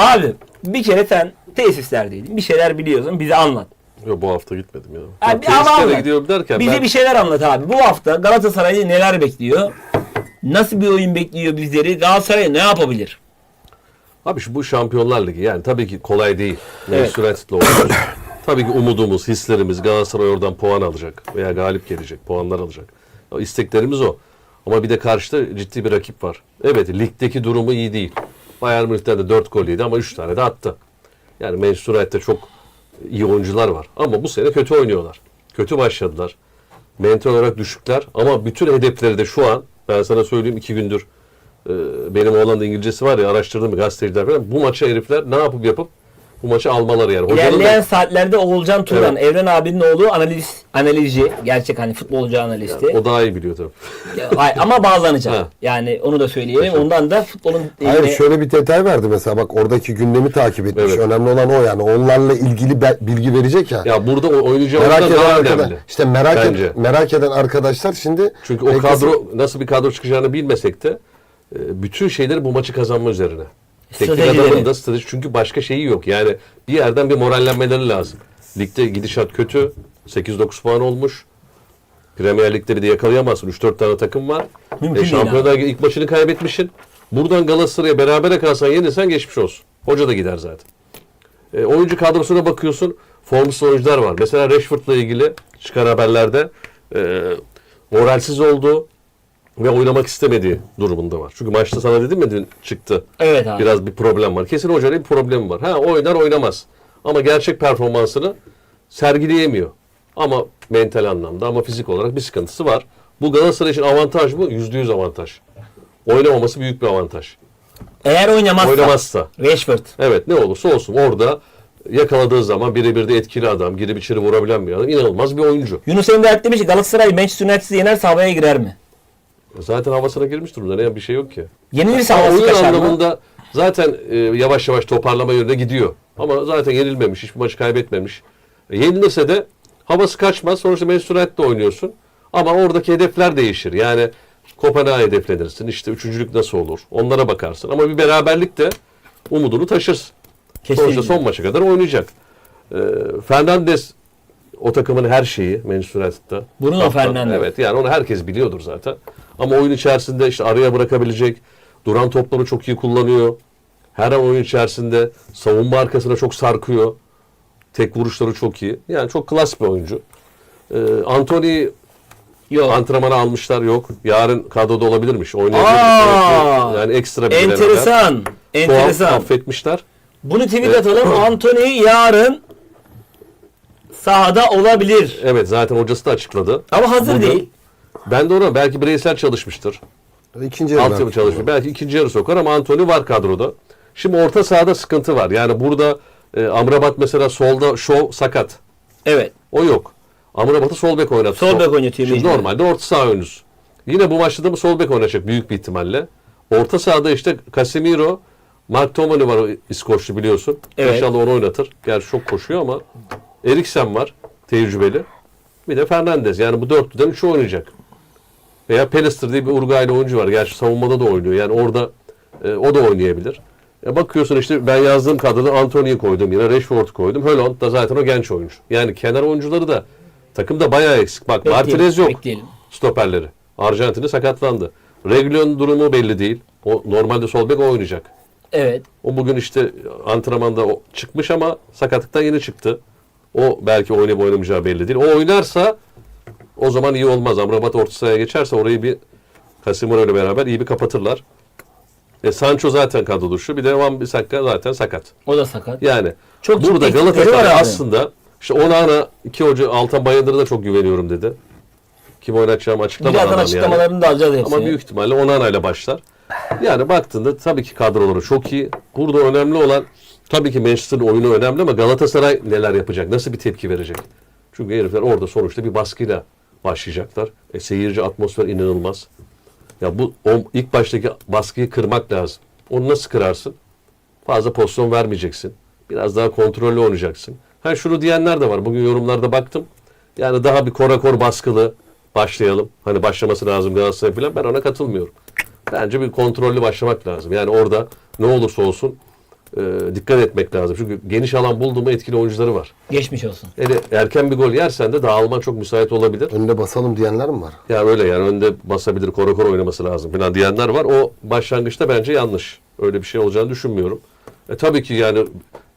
Abi bir kere sen tesislerdeydin. Bir şeyler biliyorsun. Bize anlat. Yok bu hafta gitmedim ya. Abi, Abi, ama anlat. gidiyorum derken Bize ben bir şeyler anlat abi. Bu hafta Galatasaray'ı neler bekliyor? Nasıl bir oyun bekliyor bizleri? Galatasaray ne yapabilir? Abi şu bu Şampiyonlar Ligi yani tabii ki kolay değil. Evet. Evet. Süratle oynuyor. tabii ki umudumuz, hislerimiz Galatasaray oradan puan alacak veya galip gelecek, puanlar alacak. O isteklerimiz o. Ama bir de karşıda ciddi bir rakip var. Evet ligdeki durumu iyi değil. Bayern Münih'ten de 4 gol yedi ama 3 tane de attı. Yani Manchester United'de çok iyi oyuncular var. Ama bu sene kötü oynuyorlar. Kötü başladılar. Mental olarak düşükler ama bütün hedefleri de şu an ben sana söyleyeyim iki gündür e, benim oğlan İngilizcesi var ya araştırdım gazeteciler falan. Bu maça herifler ne yapıp yapıp bu maçı almaları yani. Hocanın da- İlerleyen saatlerde Oğulcan Turan, Evet. Evren abinin oğlu analiz, analizci. Gerçek hani futbolcu analisti. o daha iyi biliyor tabii. Hayır, ama bağlanacak. Ha. Yani onu da söyleyelim. Ondan da futbolun Hayır yine- şöyle bir detay verdi mesela bak oradaki gündemi takip etmiş. Evet. Önemli olan o yani. Onlarla ilgili bilgi verecek ya. Ya burada o- oyuncu merak eden daha arkadaş, önemli. işte merak Bence. ed- merak eden arkadaşlar şimdi Çünkü o kadro nasıl bir kadro çıkacağını bilmesek de e, bütün şeyleri bu maçı kazanma üzerine. Teknik Stratejileri. adamın da strateji çünkü başka şeyi yok. Yani bir yerden bir morallenmeleri lazım. Ligde gidişat kötü. 8-9 puan olmuş. Premier Lig'de de yakalayamazsın. 3-4 tane takım var. Mümkün E, Şampiyonlar ilk maçını kaybetmişsin. Buradan Galatasaray'a berabere kalsan yenilsen geçmiş olsun. Hoca da gider zaten. E, oyuncu kadrosuna bakıyorsun. Formsuz oyuncular var. Mesela Rashford'la ilgili çıkan haberlerde e, moralsiz olduğu ve oynamak istemediği durumunda var. Çünkü maçta sana dedim mi dün çıktı. Evet abi. Biraz bir problem var. Kesin hocanın bir problemi var. Ha oynar oynamaz. Ama gerçek performansını sergileyemiyor. Ama mental anlamda ama fizik olarak bir sıkıntısı var. Bu Galatasaray için avantaj mı? Yüzde yüz avantaj. Oynamaması büyük bir avantaj. Eğer oynamazsa, Oynamazsa. Rashford. Evet ne olursa olsun orada yakaladığı zaman birebir de etkili adam, girip içeri vurabilen bir adam. inanılmaz bir oyuncu. Yunus Emre demiş ki Galatasaray Manchester United'ı yener sahaya girer mi? Zaten havasına girmiş durumda. Ne bir şey yok ki. Yenilirse havası oyun kaçar mı? anlamında zaten e, yavaş yavaş toparlama yönüne gidiyor. Ama zaten yenilmemiş, hiçbir maçı kaybetmemiş. E, yenilirse de havası kaçmaz. Sonuçta United'de oynuyorsun. Ama oradaki hedefler değişir. Yani Kopenhag'a hedeflenirsin. İşte üçüncülük nasıl olur? Onlara bakarsın. Ama bir beraberlik de umudunu taşırsın. Kesinlikle. Sonuçta son maça kadar oynayacak. E, Fernandes o takımın her şeyi Manchester United'da. Bruno. Fernandes. Evet yani onu herkes biliyordur zaten. Ama oyun içerisinde işte araya bırakabilecek, duran topları çok iyi kullanıyor. Her an oyun içerisinde savunma arkasına çok sarkıyor. Tek vuruşları çok iyi. Yani çok klas bir oyuncu. Ee, Anthony Yok. antrenmana almışlar yok. Yarın kadroda olabilirmiş. Oynayabilir. Aa! yani ekstra bir. Enteresan. Puan Enteresan. affetmişler. Bunu tweet atalım. Anthony yarın sahada olabilir. Evet zaten hocası da açıkladı. Ama hazır Bugün- değil. Ben de ona belki bireysel çalışmıştır. ikinci yarı Altyapı belki. çalışıyor. Belki ikinci yarı sokar ama Antony var kadroda. Şimdi orta sahada sıkıntı var. Yani burada e, Amrabat mesela solda şov sakat. Evet. O yok. Amrabat'ı sol bek oynattı. Sol bek oynatıyor Şimdi normalde orta saha oyuncusu. Yine bu maçta da bu sol bek oynayacak büyük bir ihtimalle. Orta sahada işte Casemiro, Mark Tomany var o İskoçlu biliyorsun. Evet. İnşallah onu oynatır. Gerçi çok koşuyor ama Eriksen var tecrübeli. Bir de Fernandez. Yani bu dörtlüden üçü oynayacak. Veya Pelister diye bir Uruguaylı oyuncu var. Gerçi savunmada da oynuyor. Yani orada e, o da oynayabilir. E, bakıyorsun işte ben yazdığım kadroda Anthony'yi koydum yine. Rashford koydum. Haaland da zaten o genç oyuncu. Yani kenar oyuncuları da takımda bayağı eksik. Bak Bekleyelim, Martinez yok. bekleyelim. Stoperleri. Arjantin'i sakatlandı. Reguilon durumu belli değil. O normalde sol bek oynayacak. Evet. O bugün işte antrenmanda çıkmış ama sakatlıktan yeni çıktı. O belki oynayıp oynamayacağı belli değil. O oynarsa o zaman iyi olmaz. Amrabat orta sahaya geçerse orayı bir Casemiro ile beraber iyi bir kapatırlar. E Sancho zaten kadro dışı. Bir de Van Bissaka zaten sakat. O da sakat. Yani Çok burada Galatasaray abi. aslında işte Onana iki hoca Altan Bayındır'a da çok güveniyorum dedi. Kim oynatacağımı açıklamadı Birazdan adam açıklamalarını da alacağız hepsini. ama büyük ihtimalle Onana ile başlar. Yani baktığında tabii ki kadroları çok iyi. Burada önemli olan tabii ki Manchester'ın oyunu önemli ama Galatasaray neler yapacak? Nasıl bir tepki verecek? Çünkü herifler orada sonuçta bir baskıyla başlayacaklar. E, seyirci atmosfer inanılmaz. Ya bu o ilk baştaki baskıyı kırmak lazım. Onu nasıl kırarsın? Fazla pozisyon vermeyeceksin. Biraz daha kontrollü oynayacaksın. Ha şunu diyenler de var. Bugün yorumlarda baktım. Yani daha bir korakor baskılı başlayalım. Hani başlaması lazım Galatasaray falan. Ben ona katılmıyorum. Bence bir kontrollü başlamak lazım. Yani orada ne olursa olsun e, dikkat etmek lazım. Çünkü geniş alan buldu mu etkili oyuncuları var. Geçmiş olsun. Hele erken bir gol yersen de dağılman çok müsait olabilir. Önüne basalım diyenler mi var? Ya öyle yani önde basabilir, koro koro oynaması lazım falan diyenler var. O başlangıçta bence yanlış. Öyle bir şey olacağını düşünmüyorum. E tabii ki yani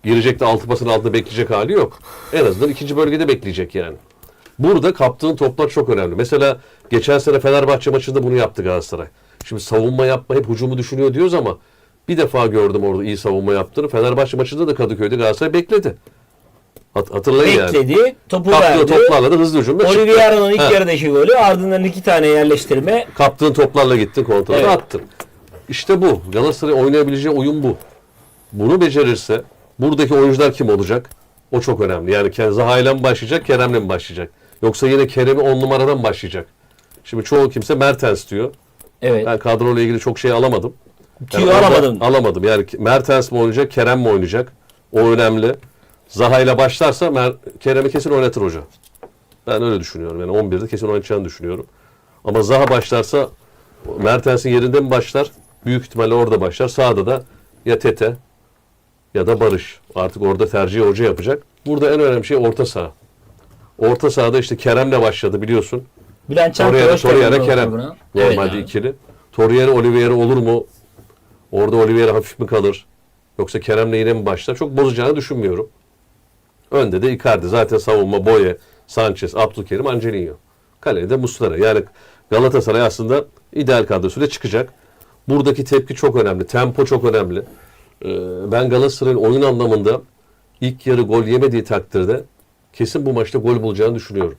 girecek de altı pasın altında bekleyecek hali yok. En azından ikinci bölgede bekleyecek yani. Burada kaptığın toplar çok önemli. Mesela geçen sene Fenerbahçe maçında bunu yaptı Galatasaray. Şimdi savunma yapma hep hücumu düşünüyor diyoruz ama bir defa gördüm orada iyi savunma yaptığını. Fenerbahçe maçında da Kadıköy'de Galatasaray bekledi. Hat- hatırlayın yani. Bekledi, topu Kaptığı verdi. toplarla da hızlı hücumda çıktı. Oliveira'nın ilk yarıdaki golü ardından iki tane yerleştirme. Kaptığın toplarla gittin kontrolü Evet. attın. İşte bu. Galatasaray oynayabileceği oyun bu. Bunu becerirse buradaki oyuncular kim olacak? O çok önemli. Yani Ken- Zaha ile mi başlayacak, Kerem'le mi başlayacak? Yoksa yine Kerem'i on numaradan mı başlayacak? Şimdi çoğu kimse Mertens diyor. Evet. Ben kadroyla ilgili çok şey alamadım. Tüyo orada alamadın. Alamadım. Yani Mertens mi oynayacak, Kerem mi oynayacak? O önemli. Zaha ile başlarsa Mer- Kerem'i kesin oynatır hoca. Ben öyle düşünüyorum. Yani 11'de kesin oynatacağını düşünüyorum. Ama Zaha başlarsa Mertens'in yerinde mi başlar? Büyük ihtimalle orada başlar. Sağda da ya Tete ya da Barış. Artık orada tercihi hoca yapacak. Burada en önemli şey orta saha. Orta sahada işte Kerem'le başladı biliyorsun. Bülent Çankaya Torreira, Kerem. Normalde Evet abi. ikili. Torreira, Oliveira olur mu? Orada Oliveira hafif mi kalır? Yoksa Kerem'le yine mi başlar? Çok bozacağını düşünmüyorum. Önde de Icardi. Zaten savunma Boye, Sanchez, Abdülkerim, Angelino. Kalede de Muslera. Yani Galatasaray aslında ideal kadrosuyla çıkacak. Buradaki tepki çok önemli. Tempo çok önemli. Ee, ben Galatasaray'ın oyun anlamında ilk yarı gol yemediği takdirde kesin bu maçta gol bulacağını düşünüyorum.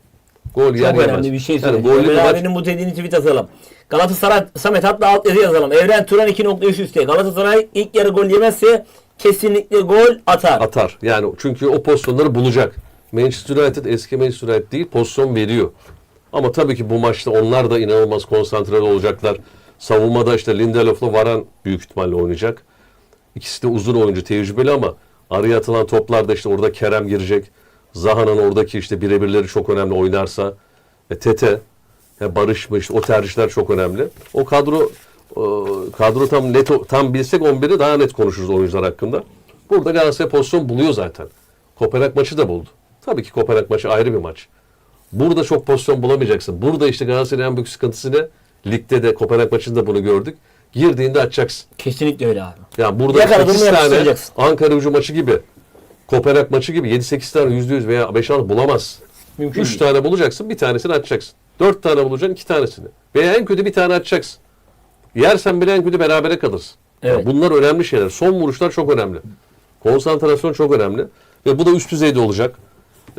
Gol yer Çok önemli bir şey Yani gollü bir Ömer abinin bu dediğini tweet atalım. Galatasaray Samet hatta alt yazı yazalım. Evren Turan 2 nokta üst üste. Galatasaray ilk yarı gol yemezse kesinlikle gol atar. atar. Yani çünkü o pozisyonları bulacak. Manchester United eski Manchester United değil pozisyon veriyor. Ama tabii ki bu maçta onlar da inanılmaz konsantre olacaklar. Savunmada işte Lindelof'la Varan büyük ihtimalle oynayacak. İkisi de uzun oyuncu tecrübeli ama araya atılan toplarda işte orada Kerem girecek. Zaha'nın oradaki işte birebirleri çok önemli oynarsa. E, Tete, Barış mı işte o tercihler çok önemli. O kadro e, kadro tam net tam bilsek 11'i daha net konuşuruz oyuncular hakkında. Burada Galatasaray pozisyon buluyor zaten. Kopenhag maçı da buldu. Tabii ki Kopenhag maçı ayrı bir maç. Burada çok pozisyon bulamayacaksın. Burada işte Galatasaray'ın en büyük sıkıntısı ne? Ligde de Kopenhag maçında bunu gördük. Girdiğinde açacaksın. Kesinlikle öyle abi. Yani burada Yakaladın 8 mı tane. Ankara gücü maçı gibi, Kopenhag maçı gibi 7-8 tane %100 veya 5-6 bulamaz. Mümkün 3 değil. tane bulacaksın, bir tanesini açacaksın. 4 tane bulacaksın, 2 tanesini. Veya en kötü bir tane açacaksın. Yersen bile en kötü berabere kalırsın. Evet. Yani bunlar önemli şeyler. Son vuruşlar çok önemli. Konsantrasyon çok önemli. Ve bu da üst düzeyde olacak.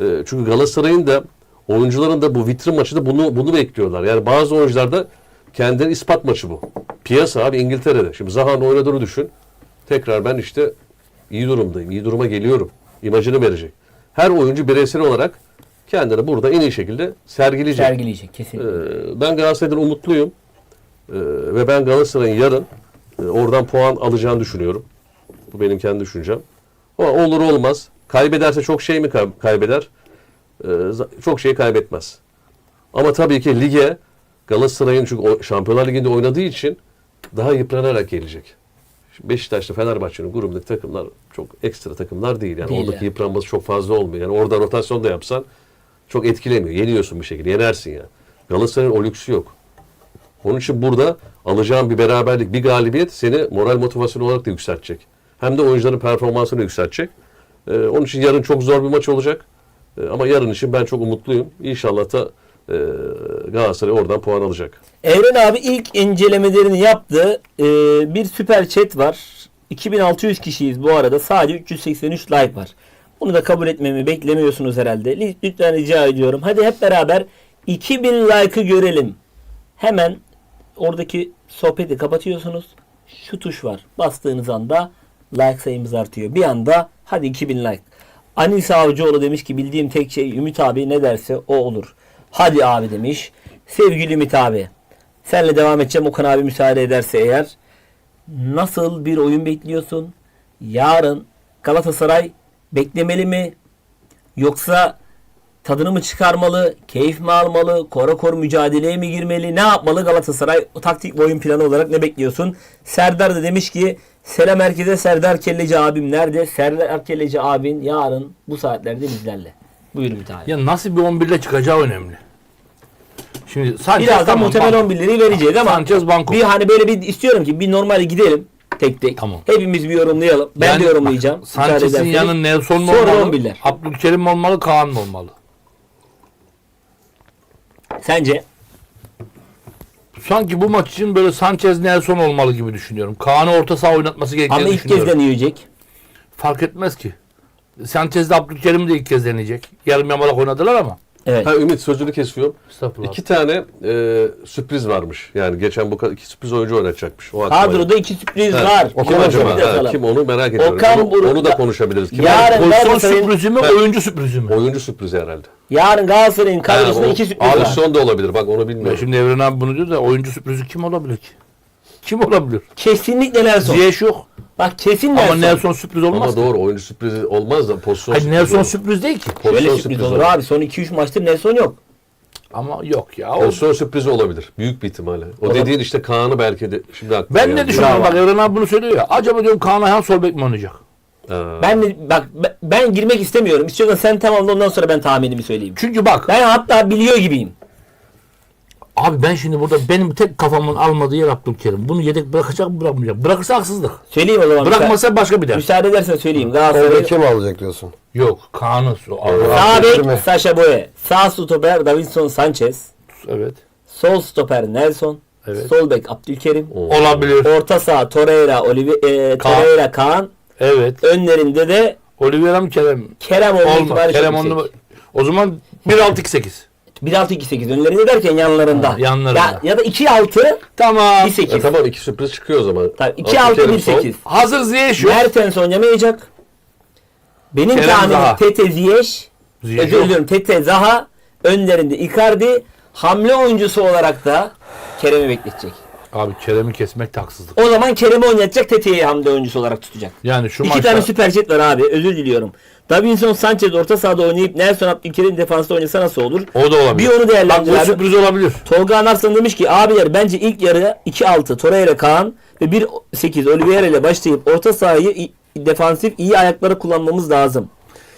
Ee, çünkü Galatasaray'ın da oyuncuların da bu vitrin maçı da bunu bunu bekliyorlar. Yani bazı oyuncular da kendini ispat maçı bu. Piyasa abi İngiltere'de. Şimdi Zaha'nın oynadığını düşün. Tekrar ben işte iyi durumdayım. iyi duruma geliyorum. İmajını verecek. Her oyuncu bireysel olarak kendini burada en iyi şekilde sergileyecek. Sergileyecek kesinlikle. Ee, ben Galatasaray'dan umutluyum. Ee, ve ben Galatasaray'ın yarın e, oradan puan alacağını düşünüyorum. Bu benim kendi düşüncem. Ama olur olmaz. Kaybederse çok şey mi kay- kaybeder? Ee, çok şey kaybetmez. Ama tabii ki lige Galatasaray'ın çünkü Şampiyonlar Ligi'nde oynadığı için daha yıpranarak gelecek. Beşiktaş'ta Fenerbahçe'nin grubundaki takımlar çok ekstra takımlar değil. Yani Değil oradaki yani. yıpranması çok fazla olmuyor. Yani orada rotasyon da yapsan çok etkilemiyor. Yeniyorsun bir şekilde. Yenersin ya. Galatasaray'ın o lüksü yok. Onun için burada alacağın bir beraberlik, bir galibiyet seni moral motivasyon olarak da yükseltecek. Hem de oyuncuların performansını yükseltecek. Ee, onun için yarın çok zor bir maç olacak. Ee, ama yarın için ben çok umutluyum. İnşallah da e, Galatasaray oradan puan alacak. Evren abi ilk incelemelerini yaptı. Ee, bir süper chat var. 2600 kişiyiz bu arada. Sadece 383 like var. Bunu da kabul etmemi beklemiyorsunuz herhalde. Lü- Lütfen rica ediyorum. Hadi hep beraber 2000 like'ı görelim. Hemen oradaki sohbeti kapatıyorsunuz. Şu tuş var. Bastığınız anda like sayımız artıyor. Bir anda hadi 2000 like. Anil Savcıoğlu demiş ki bildiğim tek şey Ümit abi ne derse o olur. Hadi abi demiş. Sevgili Ümit abi. Senle devam edeceğim Okan abi müsaade ederse eğer. Nasıl bir oyun bekliyorsun? Yarın Galatasaray beklemeli mi? Yoksa tadını mı çıkarmalı, keyif mi almalı, kora kor mücadeleye mi girmeli, ne yapmalı Galatasaray o taktik ve oyun planı olarak ne bekliyorsun? Serdar da demiş ki selam herkese Serdar Kelleci abim nerede? Serdar Kelleci abin yarın bu saatlerde bizlerle. Buyur abi. Ya nasıl bir 11 ile çıkacağı önemli. Şimdi Sanchez Birazdan tamam, muhtemel banko. 11'leri vereceğiz ama Sanchez banko. bir hani böyle bir istiyorum ki bir normal gidelim tek tek. Tamam. Hepimiz bir yorumlayalım. Ben Yani de yorumlayacağım. bak, Sanchez'in yanı Nelson mu olmalı? 11'ler. Abdülkerim mi olmalı? Kaan mı olmalı? Sence? Sanki bu maç için böyle Sanchez Nelson olmalı gibi düşünüyorum. Kaan'ı orta saha oynatması gerektiğini Ama ilk kez düşünüyorum. deneyecek. Fark etmez ki. Sanchez de Abdülkerim de ilk kez deneyecek. Yarım yamalak oynadılar ama. Evet. Ha Ümit sözünü kesiyorum. Estağfurullah. İki tane e, sürpriz varmış. Yani geçen bu iki sürpriz oyuncu oynatacakmış. O aklıma geldi. Kadroda iki sürpriz Ha, var. Kim Onu acaba? Ha, kim onu merak ediyorum. Okan onu, Buruk- onu da konuşabiliriz. Kim Yarın Pozisyon Galatasaray'ın sürprizi mi, oyuncu sürprizi mi? Oyuncu sürprizi herhalde. yarın Galatasaray'ın kadrosunda Ha, o- iki sürpriz var. Pozisyon da olabilir. Bak onu Ya bilmiyorum. şimdi Evren abi bunu diyor da oyuncu sürprizi kim olabilir ki? Kim olabilir? Kesinlikle Nelson. Ziyech yok. Bak kesin Ama Nelson. Nelson sürpriz olmaz. Ama doğru oyuncu sürprizi olmaz da pozisyon Hayır sürprizi Nelson olur. sürpriz değil ki. Şöyle Pozisyon sürpriz olur abi. Son 2-3 maçtır Nelson yok. Ama yok ya. O- Pozisyon sürprizi olabilir. Büyük bir ihtimalle. O dediğin işte Kaan'ı belki de şimdi aklıma Ben ne geldi. düşünüyorum bak Evren abi bunu söylüyor ya. Acaba diyorum Kaan Ayhan sol bek mi oynayacak? Ha. Ben de, bak ben- ben girmek istemiyorum. İstiyorsan sen tamamla ondan sonra ben tahminimi söyleyeyim. Çünkü bak Ben hatta biliyor gibiyim. Abi ben şimdi burada benim tek kafamın almadığı yer Abdülkerim. Bunu yedek bırakacak mı bırakmayacak? Bırakırsa haksızlık. Söyleyeyim o zaman. Bırakmasa başka bir dert. Müsaade edersen söyleyeyim. Galatasaray kim alacak diyorsun? Yok Kaan'ı. sağ Abdülkerim mi? bek Sasha Boye, sağ stoper Davinson Sanchez, Evet. sol stoper Nelson, Evet. sol bek Abdülkerim, Olabilir. orta saha Torreira, Olive, e, Kaan. Torreira, Kaan, Evet. önlerinde de Oliveira mı Kerem? Kerem olma Olmaz. ihtimali Kerem onu o zaman 1-6-2-8. 1-6-2-8 önlerinde derken yanlarında. Ha, yanlarında. Ya, ya da 2-6 Tamam. 1-8. E tamam iki sürpriz çıkıyor o zaman. Tabii 2-6 Abdülkerim sol. 1-8. Hazır Ziyech yok. Mertens oynamayacak. Benim Kerem tahminim Zaha. Tete Ziyech, Ziyech özür yok. diliyorum Tete Zaha, önlerinde Icardi, hamle oyuncusu olarak da Kerem'i bekletecek. Abi Kerem'i kesmek de haksızlık. O zaman Kerem'i oynatacak, Tete'yi hamle oyuncusu olarak tutacak. Yani şu İki maçta tane süper jet var abi, özür diliyorum. Davinson Sanchez orta sahada oynayıp Nelson Abdülkerim defansta oynasa nasıl olur? o da olabilir. Bir onu Bak değerlendir bu abi. sürpriz olabilir. Tolga Anarslan demiş ki abiler bence ilk yarı 2-6 Torreira Kaan ve 1-8 Oliveira ile başlayıp orta sahayı defansif iyi ayakları kullanmamız lazım.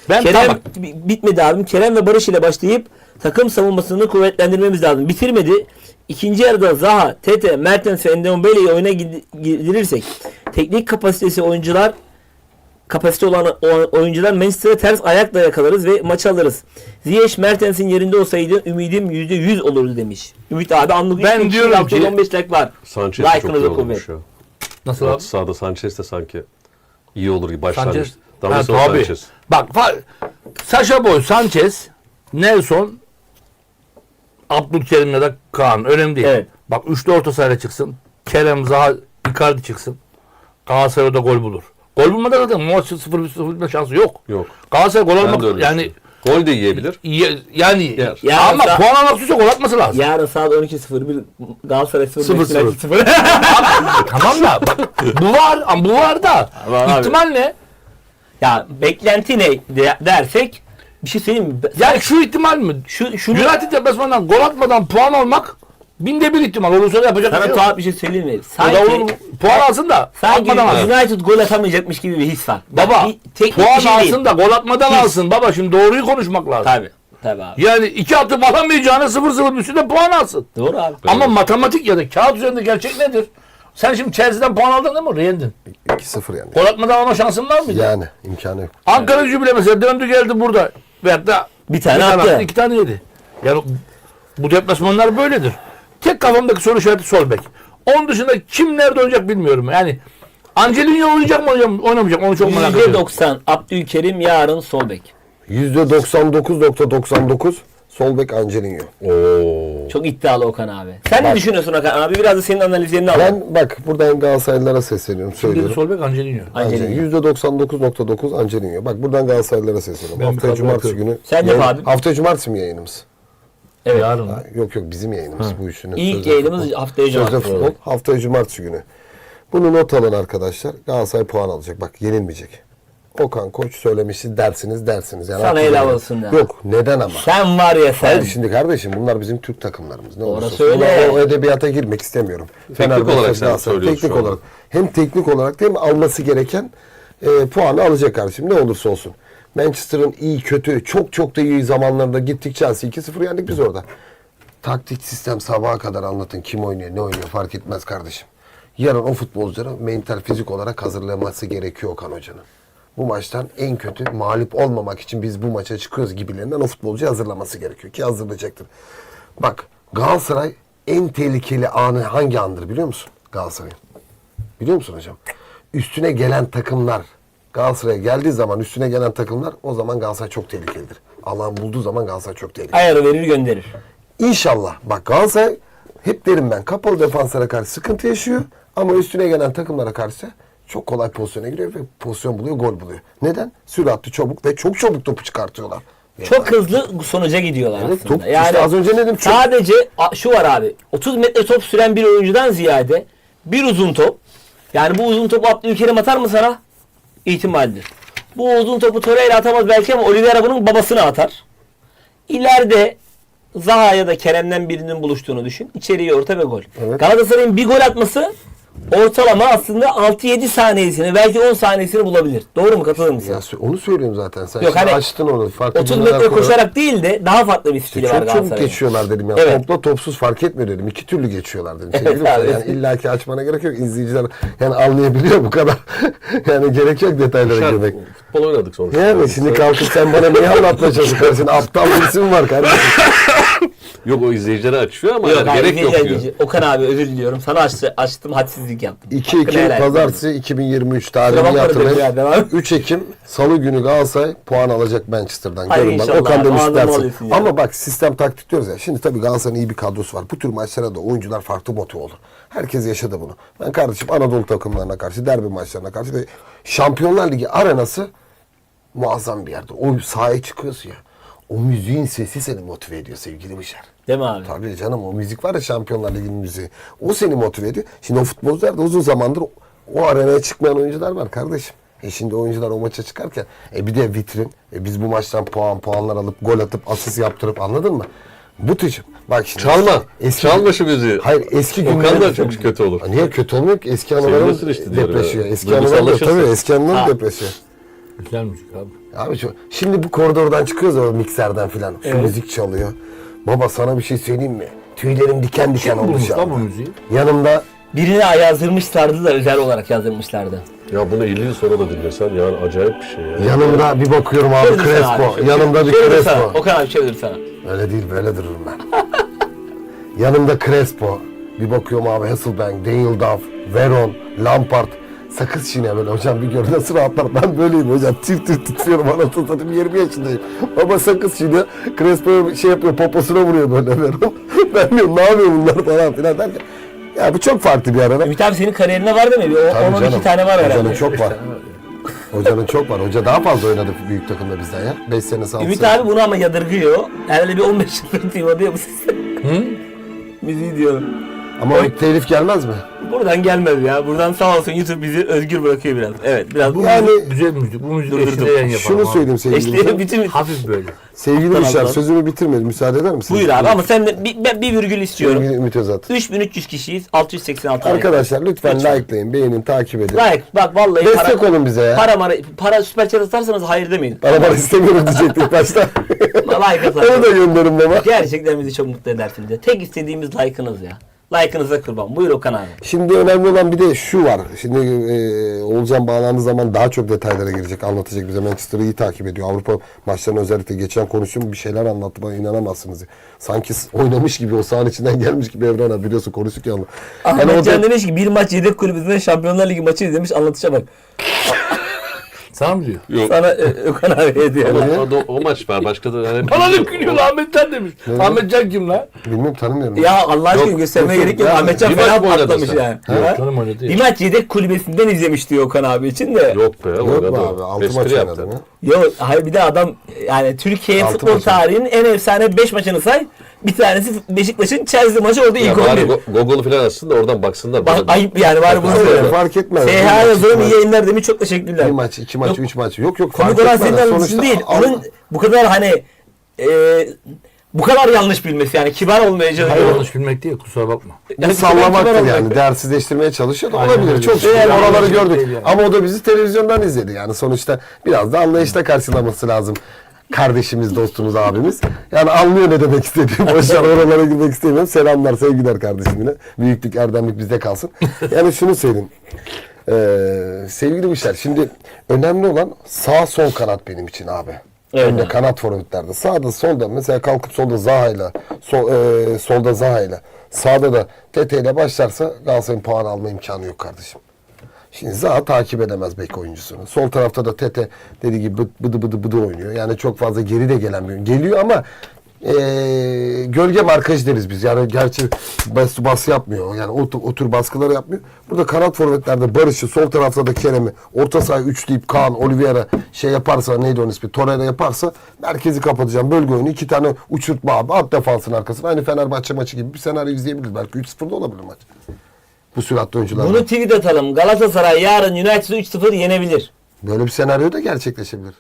Ben Kerem tamam. bi- bitmedi abim. Kerem ve Barış ile başlayıp takım savunmasını kuvvetlendirmemiz lazım. Bitirmedi. İkinci yarıda Zaha, Tete, Mertens ve Endombele'yi oyuna gid- girdirirsek teknik kapasitesi oyuncular kapasite olan oyuncular Manchester'a ters ayakla yakalarız ve maçı alırız. Ziyech Mertens'in yerinde olsaydı ümidim %100 olurdu demiş. Ümit abi anlık Ben diyorum ki- 15 like var. Sanchez çok iyi olmuş ya. Nasıl abi? Sahada Sanchez de sanki iyi olur gibi başlangıç. Sanchez. Ha, Davinson tabii. Sanchez. Bak Sasha Boy, Sanchez, Nelson, Abdülkerim ya da Kaan önemli değil. Evet. Bak üçlü orta sahaya çıksın. Kerem, Zaha, Icardi çıksın. Galatasaray orada gol bulur. Gol bulmadan zaten maçı 0-0 bitme şansı yok. Yok. Galatasaray gol almak yani. Gol de yiyebilir. ye- yani Yer. Ya ama sa- puan almak istiyorsa gol atması lazım. Yarın saat 12.01 Galatasaray 0 Sıfır Beşiktaş sıfır. 0. tamam da bak bu var ama bu var da ihtimal ne? ya beklenti ne de- dersek bir şey söyleyeyim mi? Yani şu ihtimal mi? şu şunu United deplasmandan gol atmadan puan almak binde bir ihtimal. Olursa da yapacak bir sana şey yok. tuhaf bir şey söyleyeyim mi? O da Sanki olur, puan alsın da sanki atmadan alsın. United gol atamayacakmış gibi bir his var. Baba bir teknik puan bir şey değil. alsın da gol atmadan His. alsın. Baba şimdi doğruyu konuşmak lazım. Tabii. Tabii abi. Yani iki atıp alamayacağına 0-0 üstünde puan alsın. Doğru abi. Ama matematik ya da kağıt üzerinde gerçek nedir? Sen şimdi Chelsea'den puan aldın değil mi? Yendin. 2-0 yani. Gol atmadan alma şansın var mıydı? Yani imkanı yok. Ankara gücü bile mesela döndü geldi burada. Veyahut da Bir tane attı. attı, iki tane yedi. Yani bu deplasmanlar böyledir. Tek kafamdaki soru işareti sol bek. Onun dışında kim nerede oynayacak bilmiyorum. Yani Angelino oynayacak mı oynayacak mı, oynamayacak mı onu çok merak ediyorum. %90 Abdülkerim yarın sol bek. %99.99 sol bek Angelino. Oo. Çok iddialı Okan abi. Sen ne düşünüyorsun Okan abi? Biraz da senin analizlerini alalım. Ben bak buradan Galatasaraylılara sesleniyorum söylüyorum. sol bek Angelino. Angelino. %99.9 Angelino. Bak buradan Galatasaraylılara sesleniyorum. Ben Haftaya cumartesi yapıyorum. günü. Sen yayın- abi. Haftaya cumartesi mi yayınımız? Evet. Yarın. Ha, Yok yok bizim yayınımız bu üçünün. İlk Sözde yayınımız futbol. haftaya Sözde cumartesi. futbol. Haftaya cumartesi günü. Bunu not alın arkadaşlar. Galatasaray puan alacak. Bak yenilmeyecek. Okan Koç söylemişti dersiniz dersiniz. Yani Sana helal değil. olsun ya. Yok neden ama? Sen var ya sen. Hayır şimdi kardeşim bunlar bizim Türk takımlarımız. Ne olursa Orası olsun. öyle. O, o edebiyata girmek istemiyorum. olarak Beşiktaş, sen söylüyorsun Teknik şu olarak. Hem teknik olarak hem alması gereken e, puanı alacak kardeşim. Ne olursa olsun. Manchester'ın iyi kötü çok çok da iyi zamanlarında gittik Chelsea 2-0 yendik biz orada. Taktik sistem sabaha kadar anlatın. Kim oynuyor ne oynuyor fark etmez kardeşim. Yarın o futbolcuları mental fizik olarak hazırlaması gerekiyor Okan Hoca'nın. Bu maçtan en kötü mağlup olmamak için biz bu maça çıkıyoruz gibilerinden o futbolcuyu hazırlaması gerekiyor ki hazırlayacaktır. Bak Galatasaray en tehlikeli anı hangi andır biliyor musun Galatasaray'ın? Biliyor musun hocam? Üstüne gelen takımlar Galatasaray'a geldiği zaman üstüne gelen takımlar o zaman Galatasaray çok tehlikelidir. Alan bulduğu zaman Galatasaray çok tehlikeli. Ayarı verir gönderir. İnşallah. Bak Galatasaray hep derim ben kapalı defanslara karşı sıkıntı yaşıyor ama üstüne gelen takımlara karşı çok kolay pozisyona giriyor ve pozisyon buluyor, gol buluyor. Neden? Süratli, çabuk ve çok çabuk topu çıkartıyorlar. Çok hızlı sonuca gidiyorlar Evet, aslında. top- işte az önce ne dedim, çok- Sadece şu var abi. 30 metre top süren bir oyuncudan ziyade bir uzun top. Yani bu uzun topu Abdülkerim atar mı sana? İhtimaldir. Bu uzun topu Torreira atamaz belki ama Oliveira bunun babasını atar. İleride Zaha ya da Kerem'den birinin buluştuğunu düşün. İçeriye orta ve gol. Evet. Galatasaray'ın bir gol atması ortalama aslında 6-7 saniyesini belki 10 saniyesini bulabilir. Doğru mu? Katılır mısın? Ya onu söylüyorum zaten. Sen Yok, hani açtın onu. Farklı 30 cümleler metre kurarak- koşarak değil de daha farklı bir stili var Çok çabuk geçiyorlar dedim ya. Evet. Topla topsuz fark etmiyor dedim. İki türlü geçiyorlar dedim. Evet Sevgili abi. dostlar, yani illaki açmana gerek yok. İzleyiciler yani anlayabiliyor bu kadar. yani gerek yok detaylara Şart, girmek. futbol oynadık sonuçta. Yani şimdi kalkıp sen bana niye anlatmaya çalışıyorsun? Senin aptal birisi mi var kardeşim? Yok o izleyicilere açıyor ama Yok, yani gerek yok diyor. izleyici. Okan abi özür diliyorum. Sana açtı, açtım hadsizlik yaptım. 2 Hakkını Ekim helal et. Pazartesi 2023 Kusura tarihini bakma dedim ya, hatırlayın. devam. 3 Ekim Salı günü Galatasaray puan alacak Manchester'dan. Hayır, Görün bak inşallah Okan ağzını dersin. alıyorsun ya. Ama bak sistem taktik diyoruz ya. Şimdi tabii Galatasaray'ın iyi bir kadrosu var. Bu tür maçlara da oyuncular farklı motive olur. Herkes yaşadı bunu. Ben kardeşim Anadolu takımlarına karşı, derbi maçlarına karşı ve Şampiyonlar Ligi arenası muazzam bir yerdir. O sahaya çıkıyorsun ya. O müziğin sesi seni motive ediyor sevgili Bişar. Değil mi abi? Tabii canım o müzik var ya Şampiyonlar Ligi'nin müziği. O seni motive ediyor. Şimdi o futbolcular da uzun zamandır o, arenaya çıkmayan oyuncular var kardeşim. E şimdi oyuncular o maça çıkarken e bir de vitrin. E biz bu maçtan puan puanlar alıp gol atıp asist yaptırıp anladın mı? Bu tücüm. Bak şimdi. Çalma. Çalma şu müziği. Hayır eski Okan günler. da çok kötü olur. Niye kötü olmuyor ki? Eski anılarımız Sevinirsin işte diyorum depreşiyor. Eski Duygusal anılarımız tabii alışırsın. eski anılarımız Ha. depreşiyor. Güzel müzik abi. Abi şu, şimdi bu koridordan çıkıyoruz o mikserden filan. Şu Evet. müzik çalıyor. Baba sana bir şey söyleyeyim mi? Tüylerim diken diken Kim oldu bulmuş şu lan anda. bu müziği? Yanımda Birine yazdırmışlardı da özel olarak yazdırmışlardı. Ya bunu 50 yıl sonra da dinlesen yani acayip bir şey ya. yanımda bir bakıyorum abi abi, Crespo. şöyle- Yanımda bir şöyle dursana. Crespo. Okan abi şöyle dursana. Öyle değil böyle dururum ben. yanımda Crespo. Bir bakıyorum abi Hasselbank, Daniel Duff, Veron, Lampard. Sakız çiğne böyle hocam bir gör nasıl rahatlar. Ben böyleyim hocam. Tir tir titriyorum anasını satayım 20 yaşındayım. Baba sakız çiğne. Crespo şey yapıyor poposuna vuruyor böyle Veron. ben diyorum ne yapıyor bunlar falan filan derken. Ya bu çok farklı bir arada. Ümit abi senin kariyerine var değil mi? Bir o- Tabii 10-12 canım. tane var herhalde. Hocanın çok var. Hocanın çok var. Hoca daha fazla oynadı büyük takımda bizden ya. 5 sene sağ Ümit abi bunu ama yadırgıyor. Herhalde bir 15 yıldır duymadı ya bu sesi. Hı? Müziği diyorum. Ama o telif gelmez mi? Buradan gelmez ya. Buradan sağ olsun YouTube bizi özgür bırakıyor biraz. Evet biraz. Bu Yani- müzik güzel müzik. Bu müzik Durdurdum. eşliğinde yayın yapalım. Şunu abi. söyleyeyim sevgili İşte bütün... Hafif böyle. Sevgili tamam. sözümü bitirmedi. Müsaade eder misin? Buyur abi ama sen de bir, ben bir virgül istiyorum. Sevgili Ümit Özat. 3300 kişiyiz. 686 like. Arkadaşlar lütfen Lütfen. likelayın, beğenin, takip edin. Like bak vallahi Destek olun bize ya. Para mara, para süper chat atarsanız hayır demeyin. Para para istemiyorum diyecektik başta. like Onu da atarsanız. gönderin baba. Gerçekten bizi çok mutlu edersiniz. ya. Tek istediğimiz like'ınız ya. Like'ınıza kurban. Buyur Okan abi. Şimdi önemli olan bir de şu var. Şimdi e, Oğulcan bağlandığı zaman daha çok detaylara girecek, anlatacak bize. Manchester'ı iyi takip ediyor. Avrupa maçlarını özellikle geçen konuştum bir şeyler anlattı bana inanamazsınız. Sanki oynamış gibi o sahanın içinden gelmiş gibi Evren abi biliyorsun konuştuk ya. Yani Ahmet o Can da- demiş ki bir maç yedek kulübünden Şampiyonlar Ligi maçı izlemiş anlatışa bak. Sana mı diyor? Yok. Sana e, Okan abi hediye. O, o, o maç var. Başka da hani Bana da gülüyor lan Ahmet Can demiş. Ahmet Can kim lan? Bilmiyorum tanımıyorum. Ya Allah aşkına Yok, göstermeye yok, gerek yok. ya, Ahmet Can bir maç fena mı patlamış sen? yani. Yok Ha? canım değil. Bir maç yedek kulübesinden izlemişti Okan abi için de. Yok be. Yok oynadı mu o. abi? Altı Espri maç yaptı. oynadım ya. Yok hayır bir de adam yani Türkiye Altı futbol maç tarihinin en efsane 5 maçını say. Bir tanesi Beşiktaş'ın Chelsea maçı orada Ya ilk bari 11. Go- Google'u falan açsın da oradan baksınlar. Bak, Bana- ayıp yani var bunu Fark söyle. etmez. fark etmez. SH yazıyorum iyi yayınlar demiş çok teşekkürler. Bir maç, iki maç, Yok, üç maç. Yok yok Komik fark olan etmez. senin Sonuçta değil. al- Onun bu kadar hani e, bu kadar yanlış bilmesi yani kibar olmaya çalışıyor. Hayır yanlış bilmek değil kusura bakma. Yani Bu sallamaktır yani. Değersizleştirmeye çalışıyor da Aynen olabilir. öyle. Çok şükür Eğer oraları yanlış gördük. değil yani. Ama o da bizi televizyondan izledi yani. Sonuçta biraz da anlayışla karşılaması lazım. Kardeşimiz, dostumuz, abimiz. Yani anlıyor ne demek istediğimi. Boşver oralara girmek istemiyorum. Selamlar, sevgiler kardeşim yine. Büyüklük, erdemlik bizde kalsın. Yani şunu söyleyeyim. Ee, sevgili Mişer, şimdi önemli olan sağ sol kanat benim için abi. Evet Önde kanat forvetlerde. Sağda solda mesela kalkıp solda Zaha'yla, sol, e, solda Zaha'yla, sağda da Tete ile başlarsa Galatasaray'ın puan alma imkanı yok kardeşim. Şimdi Zaha takip edemez bek oyuncusunu. Sol tarafta da Tete dediği gibi bıdı bıdı bıdı, oynuyor. Yani çok fazla geri de gelen bir. Geliyor ama e, gölge markaj deriz biz. Yani gerçi bas, bas yapmıyor. Yani o, o tür baskıları yapmıyor. Burada kanat forvetlerde Barış'ı, sol tarafta da Kerem'i, orta sahayı üçleyip Kaan, Oliveira şey yaparsa neydi onun ismi? Torreira yaparsa merkezi kapatacağım. Bölge oyunu iki tane uçurtma abi. Alt defansın arkasına. Aynı Fenerbahçe maçı gibi bir senaryo izleyebiliriz. Belki 3-0'da olabilir maç. Bu süratli oyuncularla. Bunu tweet atalım. Galatasaray yarın United'ı 3-0 yenebilir. Böyle bir senaryo da gerçekleşebilir.